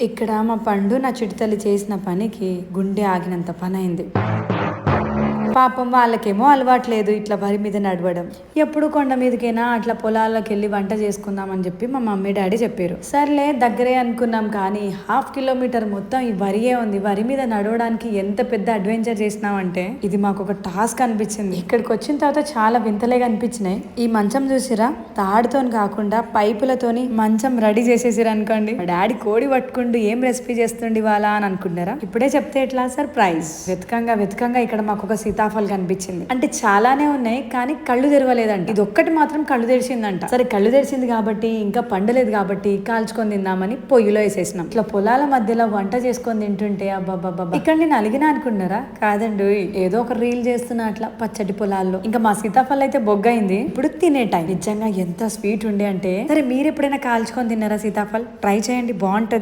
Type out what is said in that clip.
ఇక్కడ మా పండు నా చిటితల్లి చేసిన పనికి గుండె ఆగినంత పని అయింది పాపం వాళ్ళకేమో అలవాట్లేదు ఇట్లా వరి మీద నడవడం. ఎప్పుడు కొండ మీదకైనా అట్లా పొలాల్లోకి వెళ్ళి వంట చేసుకుందామని చెప్పి మా మమ్మీ డాడీ చెప్పారు. సర్లే దగ్గరే అనుకున్నాం కానీ హాఫ్ కిలోమీటర్ మొత్తం ఈ వరియే ఉంది. వరి మీద నడవడానికి ఎంత పెద్ద అడ్వెంచర్ చేసినామంటే ఇది మాకు ఒక టాస్క్ అనిపించింది. ఇక్కడికి వచ్చిన తర్వాత చాలా వింతలేగా అనిపించినాయి ఈ మంచం చూసిరా? తాడుతో కాకుండా పైపులతోని మంచం రెడీ చేసేసారు అనుకోండి. మా డాడీ కోడి పట్టుకుంటూ ఏం రెసిపీ చేస్తుండి వాళ్ళ అని అనుకుంటారా ఇప్పుడే చెప్తే ఎట్లా? సర్ప్రైజ్. వెతకంగా వెతకంగా ఇక్కడ మాకు ఒక సీతాఫల్ కనిపించింది. అంటే చాలానే ఉన్నాయి కానీ కళ్ళు తెరవలేదంట. ఇది ఒక్కటి మాత్రం కళ్ళు తెరిచిందంట. సరే కళ్ళు తెరిచింది కాబట్టి ఇంకా పండలేదు కాబట్టి కాల్చుకొని తిందామని పొయ్యిలో వేసేసినాం. ఇట్లా పొలాల మధ్యలో వంట చేసుకొని తింటుంటే అబ్బాబ్బాబ్బా ఇక్కడ నేను అలిగినా అనుకున్నారా? కాదండి ఏదో ఒక రీల్ చేస్తున్నా అట్లా పచ్చడి పొలాల్లో. ఇంకా మా సీతాఫల్ అయితే బొగ్గైంది. ఇప్పుడు తినే టైం. నిజంగా ఎంత స్వీట్ ఉండే అంటే సరే మీరు ఎప్పుడైనా కాల్చుకొని తిన్నారా సీతాఫల్? ట్రై చేయండి బాగుంటది.